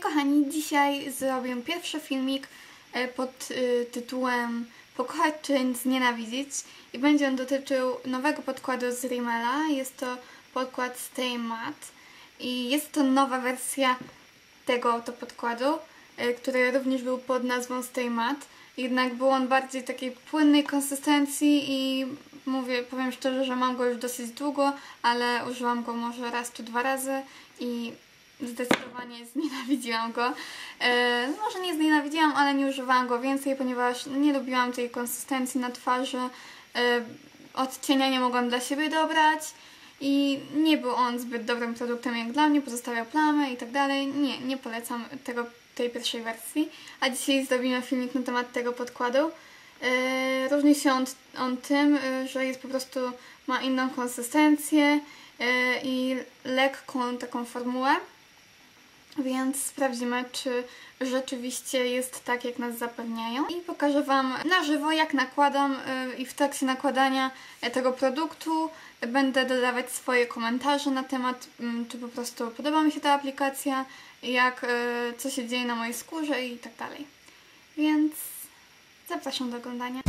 kochani, dzisiaj zrobię pierwszy filmik e, pod y, tytułem Pokochać czy znienawidzić i będzie on dotyczył nowego podkładu z Rimmela. Jest to podkład Stay Matte i jest to nowa wersja tego oto podkładu, e, który również był pod nazwą Stay Matte. Jednak był on bardziej takiej płynnej konsystencji i mówię, powiem szczerze, że mam go już dosyć długo, ale użyłam go może raz czy dwa razy i zdecydowanie znienawidziłam go. E, no może nie znienawidziłam, ale nie używałam go więcej, ponieważ nie lubiłam tej konsystencji na twarzy. E, odcienia nie mogłam dla siebie dobrać i nie był on zbyt dobrym produktem jak dla mnie, pozostawiał plamy i tak dalej. Nie, nie polecam tego, tej pierwszej wersji. A dzisiaj zrobimy filmik na temat tego podkładu. E, różni się on, on tym, e, że jest po prostu, ma inną konsystencję e, i lekką taką formułę. Więc sprawdzimy, czy rzeczywiście jest tak, jak nas zapewniają. I pokażę Wam na żywo, jak nakładam y, i w trakcie nakładania tego produktu będę dodawać swoje komentarze na temat, mm, czy po prostu podoba mi się ta aplikacja, jak, y, co się dzieje na mojej skórze i tak dalej. Więc zapraszam do oglądania.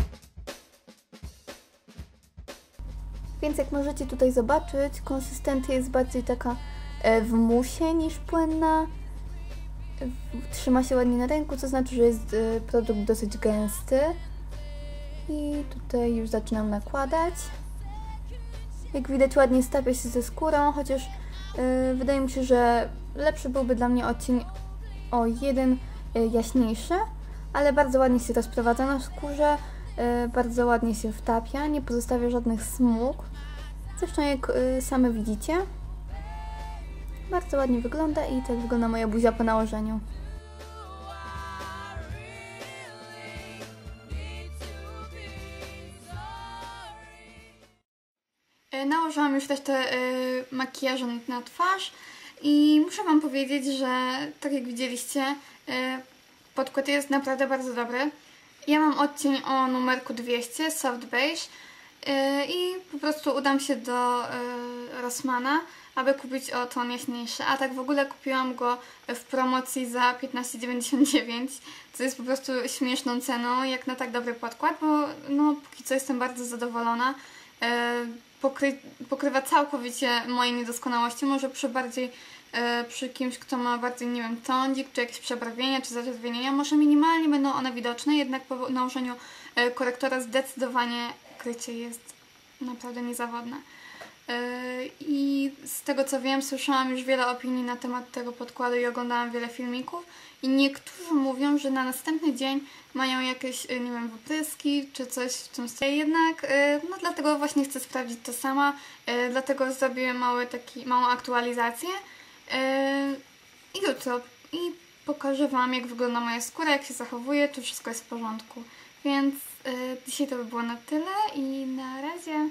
Więc jak możecie tutaj zobaczyć, konsystencja jest bardziej taka e, w musie niż płynna. Trzyma się ładnie na ręku, co znaczy, że jest e, produkt dosyć gęsty. I tutaj już zaczynam nakładać. Jak widać ładnie stapia się ze skórą, chociaż yy, wydaje mi się, że lepszy byłby dla mnie odcień o jeden yy, jaśniejszy, ale bardzo ładnie się rozprowadza na skórze, yy, bardzo ładnie się wtapia, nie pozostawia żadnych smug. Zresztą jak same widzicie, bardzo ładnie wygląda i tak wygląda moja buzia po nałożeniu. Nałożyłam już resztę y, makijażu na twarz i muszę Wam powiedzieć, że tak jak widzieliście, y, podkład jest naprawdę bardzo dobry. Ja mam odcień o numerku 200, soft beige i po prostu udam się do Rossmana, aby kupić o ton jaśniejszy. A tak w ogóle kupiłam go w promocji za 15,99, co jest po prostu śmieszną ceną, jak na tak dobry podkład, bo no póki co jestem bardzo zadowolona. Y, pokry, pokrywa całkowicie moje niedoskonałości. Może przy bardziej, e, przy kimś, kto ma bardziej, nie wiem, tądzik, czy jakieś przebarwienia, czy zaczerwienienia, może minimalnie będą one widoczne, jednak po nałożeniu e, korektora zdecydowanie krycie jest naprawdę niezawodne. E, I z tego co wiem, słyszałam już wiele opinii na temat tego podkładu i oglądałam wiele filmików i niektórzy mówią, że na następny dzień mają jakieś, y, nie wiem, wypryski czy coś w tym stylu. Jednak, y, no dlatego właśnie chcę sprawdzić to sama, dlatego zrobię mały taki, małą aktualizację i jutro i pokażę Wam, jak wygląda moja skóra, jak się zachowuje, czy wszystko jest w porządku. Więc dzisiaj to by było na tyle i na razie.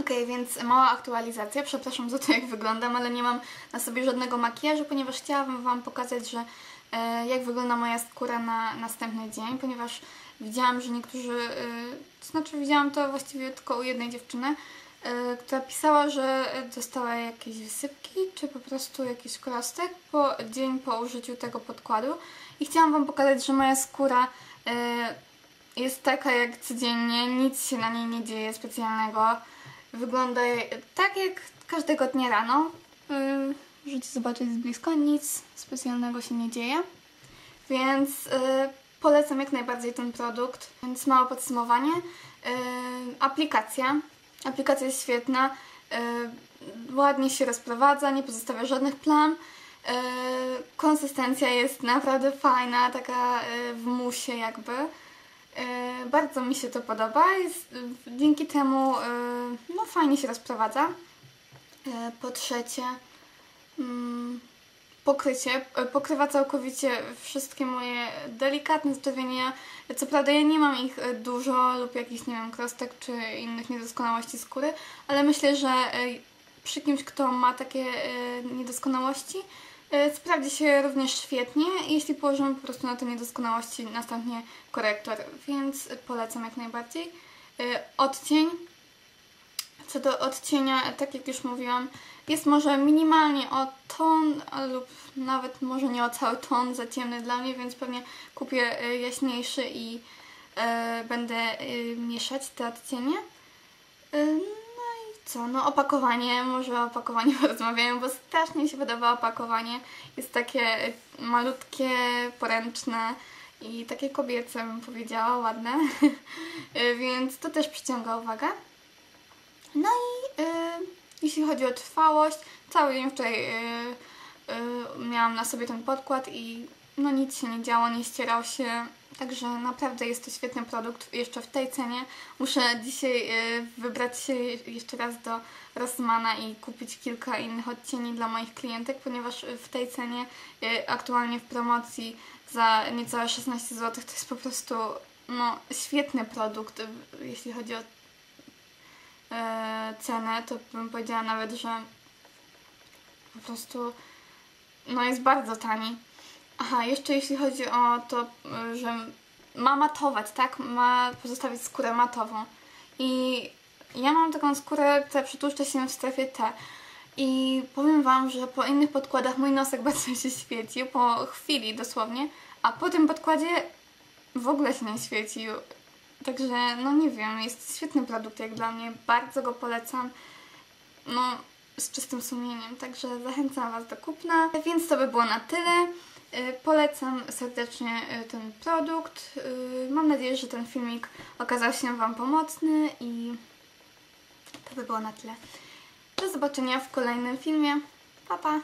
Ok, więc mała aktualizacja. Przepraszam za to, jak wyglądam, ale nie mam na sobie żadnego makijażu, ponieważ chciałabym Wam pokazać, że E, jak wygląda moja skóra na następny dzień, ponieważ widziałam, że niektórzy, e, to znaczy widziałam to właściwie tylko u jednej dziewczyny, e, która pisała, że dostała jakieś wysypki, czy po prostu jakiś krostek po dzień po użyciu tego podkładu. I chciałam Wam pokazać, że moja skóra jest taka jak codziennie, nic się na niej nie dzieje specjalnego. Wygląda tak jak każdego dnia rano. Możecie zobaczyć z bliska, nic specjalnego się nie dzieje. Więc yy, polecam jak najbardziej ten produkt. Więc małe podsumowanie. Yy, aplikacja. Aplikacja jest świetna. Yy, ładnie się rozprowadza, nie pozostawia żadnych plam. Yy, konsystencja jest naprawdę fajna, taka yy, w musie jakby. Yy, bardzo mi się to podoba. Jest, dzięki temu no, fajnie się rozprowadza. Po trzecie, Mm, pokrycie. E, pokrywa całkowicie wszystkie moje delikatne zdobienia. Co prawda ja nie mam ich e, dużo lub jakichś, nie wiem, krostek czy innych niedoskonałości skóry, ale myślę, że e, przy kimś, kto ma takie niedoskonałości, sprawdzi się również świetnie, jeśli położymy po prostu na te niedoskonałości następnie korektor, więc polecam jak najbardziej. Odcień Co do odcienia, tak jak już mówiłam, jest może minimalnie o ton lub nawet może nie o cały ton za ciemny dla mnie, więc pewnie kupię y, jaśniejszy i będę mieszać te odcienie. Co? No opakowanie, może o opakowaniu porozmawiamy, bo strasznie mi się podoba opakowanie. Jest takie y, malutkie, poręczne i takie kobiece bym powiedziała, ładne. Y, Więc to też przyciąga uwagę. No i y, jeśli chodzi o trwałość, cały dzień wczoraj miałam na sobie ten podkład i no nic się nie działo, nie ścierał się. Także naprawdę jest to świetny produkt jeszcze w tej cenie. Muszę dzisiaj y, wybrać się jeszcze raz do Rossmana i kupić kilka innych odcieni dla moich klientek, ponieważ w tej cenie y, aktualnie w promocji za niecałe 16 zł to jest po prostu no, świetny produkt, y, jeśli chodzi o cenę, to bym powiedziała nawet, że po prostu no jest bardzo tani. Aha, jeszcze jeśli chodzi o to, że ma matować, tak? Ma pozostawić skórę matową. I ja mam taką skórę, która przytłuszcza się w strefie T. I powiem Wam, że po innych podkładach mój nosek bardzo się świecił, po chwili dosłownie, a po tym podkładzie w ogóle się nie świecił. Także, no nie wiem, jest świetny produkt jak dla mnie, bardzo go polecam. No, z czystym sumieniem, także zachęcam Was do kupna. Więc to by było na tyle. Y, Polecam serdecznie y, ten produkt. Y, Mam nadzieję, że ten filmik okazał się Wam pomocny i to by było na tyle. Do zobaczenia w kolejnym filmie. Pa, pa!